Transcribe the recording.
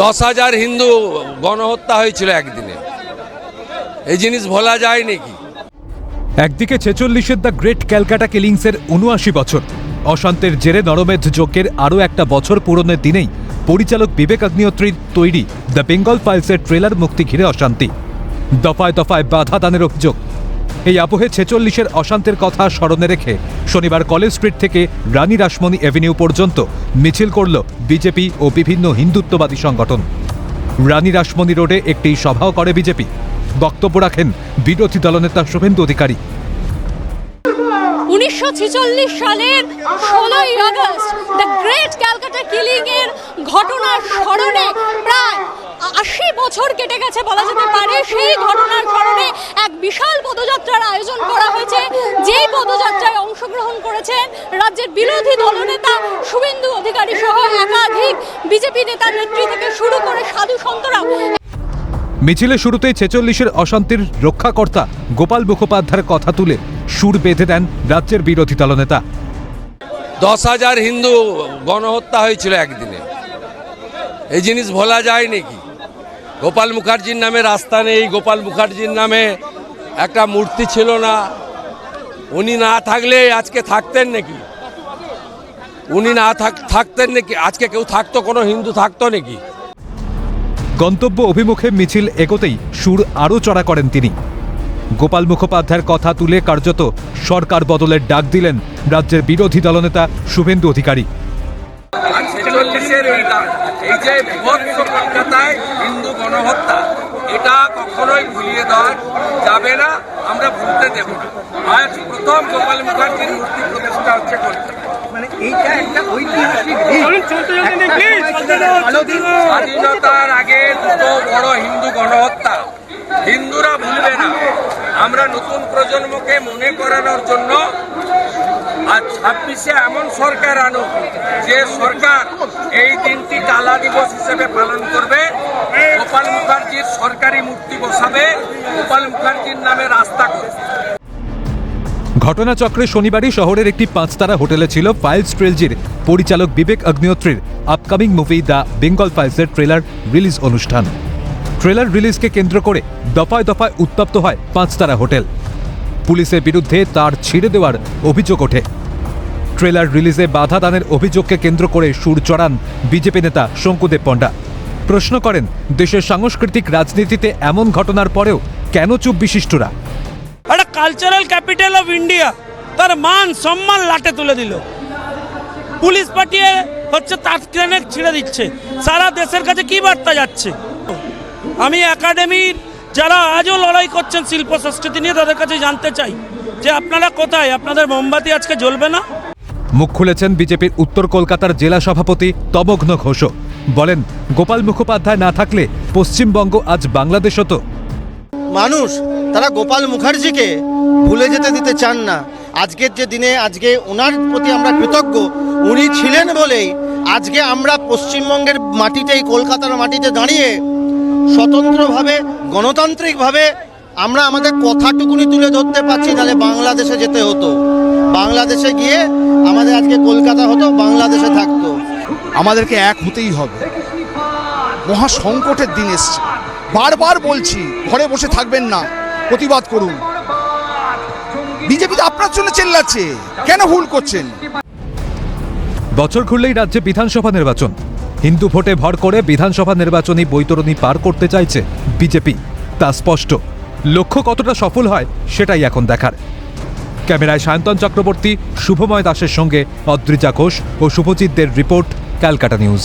দশ হাজার হিন্দু গণহত্যা হয়েছিল একদিনে। এই জিনিস ভোলা যায় নাকি? একদিকে ছেচল্লিশের দ্য গ্রেট ক্যালকাটা কিলিংসের উনআশি বছর, অশান্তের জেরে নরমেধ যজ্ঞের আরও একটা বছর পূরণের দিনেই পরিচালক বিবেক অগ্নিহোত্রীর তৈরি দ্য বেঙ্গল ফাইলসের ট্রেলার মুক্তি ঘিরে অশান্তি। দফায় দফায় বাধা দানের অভিযোগ। এই আবহে ছেচল্লিশের অশান্তের কথা স্মরণে রেখে শনিবার কলেজ স্ট্রিট থেকে রানী রাসমণি এভিনিউ পর্যন্ত মিছিল করল বিজেপি ও বিভিন্ন হিন্দুত্ববাদী সংগঠন। রানী রাসমণি রোডে একটি সভাও করে বিজেপি। বক্তব্য রাখেন বিরোধী দলনেতা শুভেন্দু অধিকারী। উনিশশো সালের ষোলোই August the great Calcutta killing এর ঘটনার স্মরণে প্রায় আশি বছর কেটে গেছে বলা যেতে পারে সেই এক বিশাল পদযাত্রার আয়োজন করা হয়েছে। যেই পদযাত্রায় অংশগ্রহণ করেছেন রাজ্যের বিরোধী দলনেতা শুভেন্দু অধিকারী সহ একাধিক বিজেপি নেতার নেত্রী থেকে শুরু করে সাধু সন্তরা। মিছিলে শুরুতেই ছেচল্লিশের অশান্তির রক্ষাকর্তা গোপাল মুখোপাধ্যায়ের কথা তুলে সুর বেঁধে দেন রাজ্যের বিরোধী দলনেতা। দশ হাজার হিন্দু গণহত্যা হয়েছিল একদিনে। এই জিনিস ভোলা যায় নাকি? গোপাল মুখার্জির নামে রাস্তা নেই গোপাল মুখার্জির নামে একটা মূর্তি ছিল না। উনি না থাকলে আজকে থাকতেন নাকি? উনি না থাক- থাকতেন নাকি? আজকে কেউ থাকতো কোনো হিন্দু থাকতো নাকি? গন্তব্য অভিমুখে মিছিল এগোতেই সুর আরও চড়া করেন তিনি। গোপাল মুখোপাধ্যায়ের কথা তুলে কার্যত সরকার বদলের ডাক দিলেন রাজ্যের বিরোধী দলনেতা শুভেন্দু অধিকারী। এই যে কলকাতায় হিন্দু গণহত্যা এটা কখনোই ভুলিয়ে দেওয়া যাবে না আমরা ভুলতে দেব না। আজ প্রথম গোপাল মুখার্জির মূর্তি প্রতিষ্ঠা হচ্ছে কলকাতা মানে এইটা একটা ঐতিহাসিক স্বাধীনতার আগে দুটো বড় হিন্দু গণহত্যা হিন্দুরা ভুলবে না। আমরা নতুন প্রজন্মকে মনে করানোর জন্য আজ ছাব্বিশে এমন সরকার আনুক যে সরকার এই দিনটি কালা দিবস হিসেবে পালন করবে গোপাল মুখার্জির সরকারি মূর্তি বসাবে গোপাল মুখার্জির নামে রাস্তা ঘটনাচক্রে শনিবারই শহরের একটি পাঁচতারা হোটেলে ছিল ফাইলস ট্রেলজির পরিচালক বিবেক অগ্নিহোত্রীর আপকামিং মুভি দ্য বেঙ্গল ফাইলসের ট্রেলার রিলিজ অনুষ্ঠান। ট্রেলার রিলিজকে কেন্দ্র করে দফায় দফায় উত্তপ্ত হয় পাঁচতারা হোটেল। পুলিশের বিরুদ্ধে তার ছিঁড়ে দেওয়ার অভিযোগ ওঠে। ট্রেলার রিলিজে বাধা দানের অভিযোগকে কেন্দ্র করে সুর চড়ান বিজেপি নেতা শঙ্কুদেব পণ্ডা। প্রশ্ন করেন, দেশের সাংস্কৃতিক রাজনীতিতে এমন ঘটনার পরেও কেন চুপ বিশিষ্টরা? একটা কালচারাল ক্যাপিটাল অফ ইন্ডিয়া তার মান সম্মান লাটে তুলে দিল। পুলিশ পাঠিয়ে হচ্ছে তার গ্রেনেড ছিঁড়ে দিচ্ছে। সারা দেশের কাছে কি বার্তা যাচ্ছে? আমি একাডেমির যারা আজও লড়াই করছেন শিল্প সংস্কৃতি নিয়ে তাদের কাছে জানতে চাই যে আপনারা কোথায়? আপনাদের মোমবাতি আজকে জ্বলবে না? মুখ খুলেছেন বিজেপির উত্তর কলকাতার জেলা সভাপতি তমঘ্ন ঘোষ বলেন গোপাল মুখোপাধ্যায় না থাকলে পশ্চিমবঙ্গ আজ বাংলাদেশ হতো মানুষ, তারা গোপাল মুখার্জিকে ভুলে যেতে দিতে চান না। আজকের যে দিনে, আজকে ওনার প্রতি আমরা কৃতজ্ঞ, উনি ছিলেন বলেই আজকে আমরা পশ্চিমবঙ্গের মাটিতে কলকাতার মাটিতে দাঁড়িয়ে স্বতন্ত্রভাবে, গণতান্ত্রিকভাবে আমরা আমাদের কথাটুকুনি তুলে ধরতে পারছি, তাহলে বাংলাদেশে যেতে হতো। বাংলাদেশে গিয়ে আমাদের আজকে কলকাতা হতো, বাংলাদেশে থাকতো। আমাদেরকে এক হতেই হবে। মহা সংকটের দিন এসছে। বারবার বলছি, ঘরে বসে থাকবেন না, প্রতিবাদ করুন। বিজেপি তো আপনার জন্য চেল্লাচ্ছে, কেন ভুল করছেন? বছর ঘুরলেই রাজ্যে বিধানসভা নির্বাচন। হিন্দু ভোটে ভর করে বিধানসভা নির্বাচনী বৈতরণী পার করতে চাইছে বিজেপি। তা স্পষ্ট। লক্ষ্য কতটা সফল হয়, সেটাই এখন দেখার। ক্যামেরায় সায়ন্তন চক্রবর্তী, শুভময় দাসের সঙ্গে অদ্রিজা ঘোষ ও শুভজিৎদের রিপোর্ট, ক্যালকাটা নিউজ।